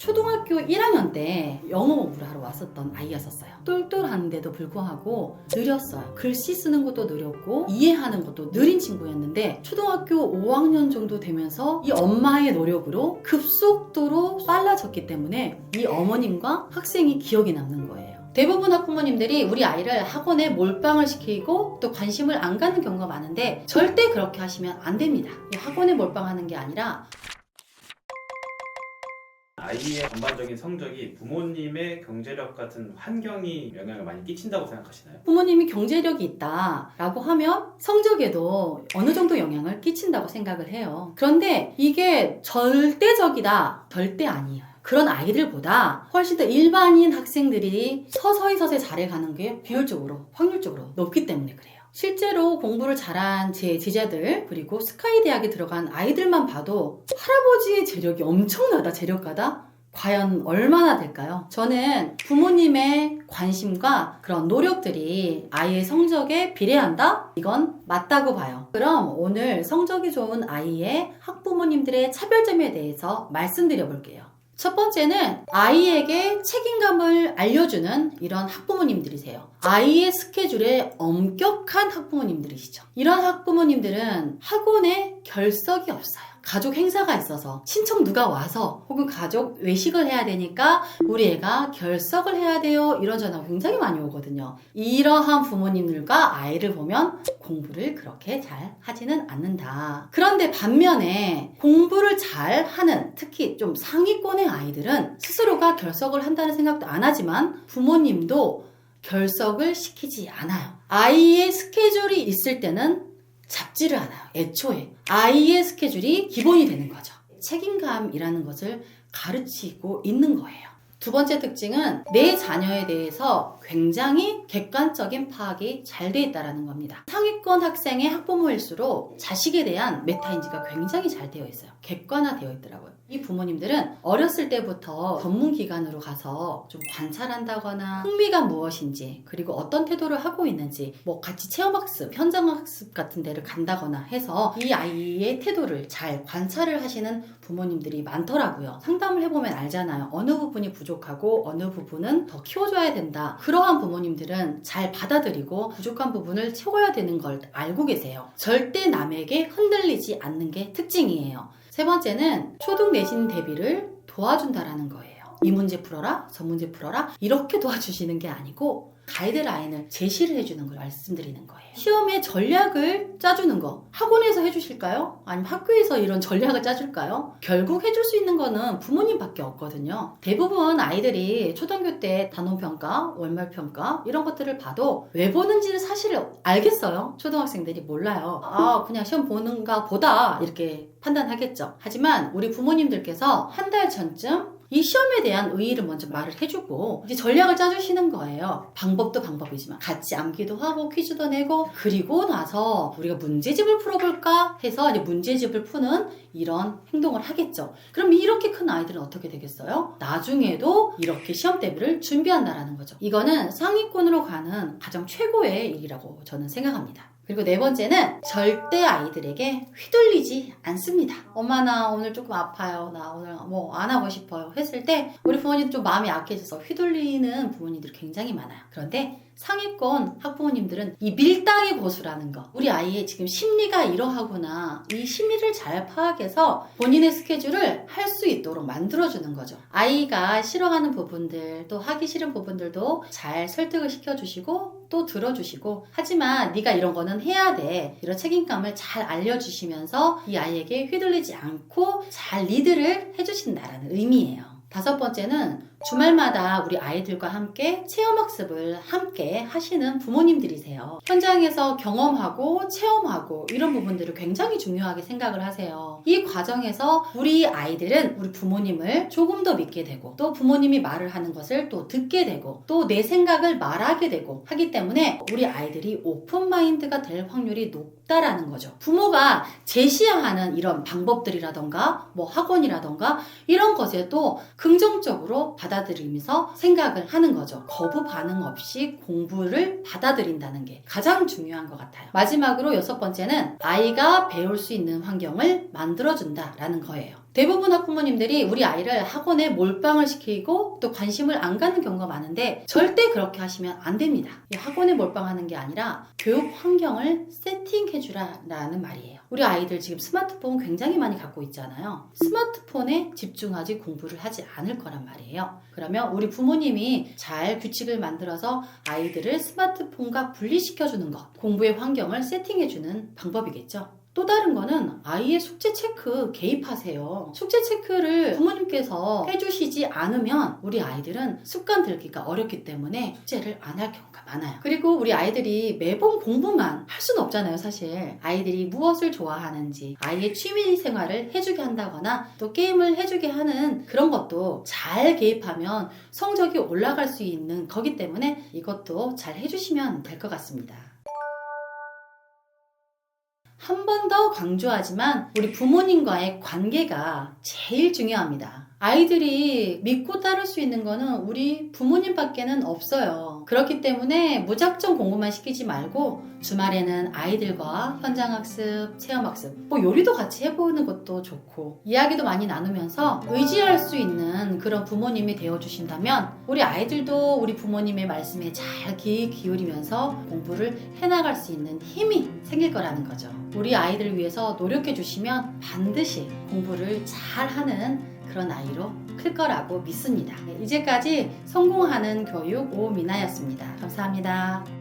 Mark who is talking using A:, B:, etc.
A: 초등학교 1학년 때 영어 공부를 하러 왔었던 아이였었어요. 똘똘한데도 불구하고 느렸어요. 글씨 쓰는 것도 느렸고 이해하는 것도 느린 친구였는데 초등학교 5학년 정도 되면서 이 엄마의 노력으로 급속도로 빨라졌기 때문에 이 어머님과 학생이 기억이 남는 거예요. 대부분 학부모님들이 우리 아이를 학원에 몰빵을 시키고 또 관심을 안 가는 경우가 많은데 절대 그렇게 하시면 안 됩니다. 이 학원에 몰빵하는 게 아니라
B: 아이의 전반적인 성적이 부모님의 경제력 같은 환경이 영향을 많이 끼친다고 생각하시나요?
A: 부모님이 경제력이 있다라고 하면 성적에도 어느 정도 영향을 끼친다고 생각을 해요. 그런데 이게 절대적이다. 절대 아니에요. 그런 아이들보다 훨씬 더 일반인 학생들이 서서히 서서히 잘해가는 게 비율적으로, 확률적으로 높기 때문에 그래요. 실제로 공부를 잘한 제 제자들, 그리고 스카이 대학에 들어간 아이들만 봐도 할아버지의 재력이 엄청나다, 재력가다? 과연 얼마나 될까요? 저는 부모님의 관심과 그런 노력들이 아이의 성적에 비례한다? 이건 맞다고 봐요. 그럼 오늘 성적이 좋은 아이의 학부모님들의 차별점에 대해서 말씀드려 볼게요. 첫 번째는 아이에게 책임감을 알려주는 이런 학부모님들이세요. 아이의 스케줄에 엄격한 학부모님들이시죠. 이런 학부모님들은 학원에 결석이 없어요. 가족 행사가 있어서 친척 누가 와서 혹은 가족 외식을 해야 되니까 우리 애가 결석을 해야 돼요. 이런 전화가 굉장히 많이 오거든요. 이러한 부모님들과 아이를 보면 공부를 그렇게 잘 하지는 않는다. 그런데 반면에 공부를 잘 하는 특히 좀 상위권의 아이들은 스스로가 결석을 한다는 생각도 안 하지만 부모님도 결석을 시키지 않아요. 아이의 스케줄이 있을 때는 잡지를 않아요. 애초에. 아이의 스케줄이 기본이 되는 거죠. 책임감이라는 것을 가르치고 있는 거예요. 두 번째 특징은 내 자녀에 대해서 굉장히 객관적인 파악이 잘 돼 있다는 겁니다. 상위권 학생의 학부모일수록 자식에 대한 메타인지가 굉장히 잘 되어 있어요. 객관화되어 있더라고요. 이 부모님들은 어렸을 때부터 전문 기관으로 가서 좀 관찰한다거나 흥미가 무엇인지 그리고 어떤 태도를 하고 있는지 뭐 같이 체험학습, 현장학습 같은 데를 간다거나 해서 이 아이의 태도를 잘 관찰을 하시는 부모님들이 많더라고요. 상담을 해보면 알잖아요. 어느 부분이 부족 하고 어느 부분은 더 키워줘야 된다. 그러한 부모님들은 잘 받아들이고 부족한 부분을 채워야 되는 걸 알고 계세요. 절대 남에게 흔들리지 않는 게 특징이에요. 세 번째는 초등 내신 대비를 도와준다라는 거예요. 이 문제 풀어라, 저 문제 풀어라 이렇게 도와주시는 게 아니고 가이드라인을 제시를 해주는 걸 말씀드리는 거예요. 시험에 전략을 짜주는 거 학원에서 해주실까요? 아니면 학교에서 이런 전략을 짜줄까요? 결국 해줄 수 있는 거는 부모님밖에 없거든요. 대부분 아이들이 초등학교 때 단원평가, 월말평가 이런 것들을 봐도 왜 보는지를 사실 알겠어요. 초등학생들이 몰라요. 아 그냥 시험 보는가 보다 이렇게 판단하겠죠. 하지만 우리 부모님들께서 한 달 전쯤 이 시험에 대한 의의를 먼저 말을 해주고 이제 전략을 짜주시는 거예요. 방법도 방법이지만 같이 암기도 하고 퀴즈도 내고 그리고 나서 우리가 문제집을 풀어볼까 해서 이제 문제집을 푸는 이런 행동을 하겠죠. 그럼 이렇게 큰 아이들은 어떻게 되겠어요? 나중에도 이렇게 시험 대비를 준비한다라는 거죠. 이거는 상위권으로 가는 가장 최고의 일이라고 저는 생각합니다. 그리고 네 번째는 절대 아이들에게 휘둘리지 않습니다. 엄마 나 오늘 조금 아파요. 나 오늘 뭐 안 하고 싶어요. 했을 때 우리 부모님 좀 마음이 약해져서 휘둘리는 부모님들이 굉장히 많아요. 그런데 상위권 학부모님들은 이 밀당의 고수라는 거. 우리 아이의 지금 심리가 이러하구나. 이 심리를 잘 파악해서 본인의 스케줄을 할 수 있도록 만들어주는 거죠. 아이가 싫어하는 부분들, 또 하기 싫은 부분들도 잘 설득을 시켜주시고 또 들어주시고 하지만 네가 이런 거는 해야 돼. 이런 책임감을 잘 알려주시면서 이 아이에게 휘둘리지 않고 잘 리드를 해주신다라는 의미예요. 다섯 번째는 주말마다 우리 아이들과 함께 체험학습을 함께 하시는 부모님들이세요. 현장에서 경험하고 체험하고 이런 부분들을 굉장히 중요하게 생각을 하세요. 이 과정에서 우리 아이들은 우리 부모님을 조금 더 믿게 되고 또 부모님이 말을 하는 것을 또 듣게 되고 또 내 생각을 말하게 되고 하기 때문에 우리 아이들이 오픈 마인드가 될 확률이 높다라는 거죠. 부모가 제시하는 이런 방법들이라던가 뭐 학원이라던가 이런 것에도 긍정적으로 받 아들이면서 생각을 하는 거죠. 거부 반응 없이 공부를 받아들인다는 게 가장 중요한 것 같아요. 마지막으로 여섯 번째는 아이가 배울 수 있는 환경을 만들어준다라는 거예요. 대부분 학부모님들이 우리 아이를 학원에 몰빵을 시키고 또 관심을 안 갖는 경우가 많은데 절대 그렇게 하시면 안 됩니다. 이 학원에 몰빵하는 게 아니라 교육 환경을 세팅해주라라는 말이에요. 우리 아이들 지금 스마트폰 굉장히 많이 갖고 있잖아요. 스마트폰에 집중하지 공부를 하지 않을 거란 말이에요. 그러면 우리 부모님이 잘 규칙을 만들어서 아이들을 스마트폰과 분리시켜주는 것, 공부의 환경을 세팅해주는 방법이겠죠. 또 다른 거는 아이의 숙제 체크 개입하세요. 숙제 체크를 부모님께서 해주시지 않으면 우리 아이들은 습관 들기가 어렵기 때문에 숙제를 안 할 경우가 많아요. 그리고 우리 아이들이 매번 공부만 할 수는 없잖아요, 사실. 아이들이 무엇을 좋아하는지, 아이의 취미 생활을 해주게 한다거나 또 게임을 해주게 하는 그런 것도 잘 개입하면 성적이 올라갈 수 있는 거기 때문에 이것도 잘 해주시면 될 것 같습니다. 한 번 더 강조하지만 우리 부모님과의 관계가 제일 중요합니다. 아이들이 믿고 따를 수 있는 거는 우리 부모님밖에는 없어요. 그렇기 때문에 무작정 공부만 시키지 말고 주말에는 아이들과 현장학습, 체험학습, 뭐 요리도 같이 해보는 것도 좋고 이야기도 많이 나누면서 의지할 수 있는 그런 부모님이 되어주신다면 우리 아이들도 우리 부모님의 말씀에 잘 귀 기울이면서 공부를 해나갈 수 있는 힘이 생길 거라는 거죠. 우리 아이들을 위해서 노력해 주시면 반드시 공부를 잘 하는 그런 아이로 클 거라고 믿습니다. 네, 이제까지 성공하는 교육 오미나였습니다. 감사합니다.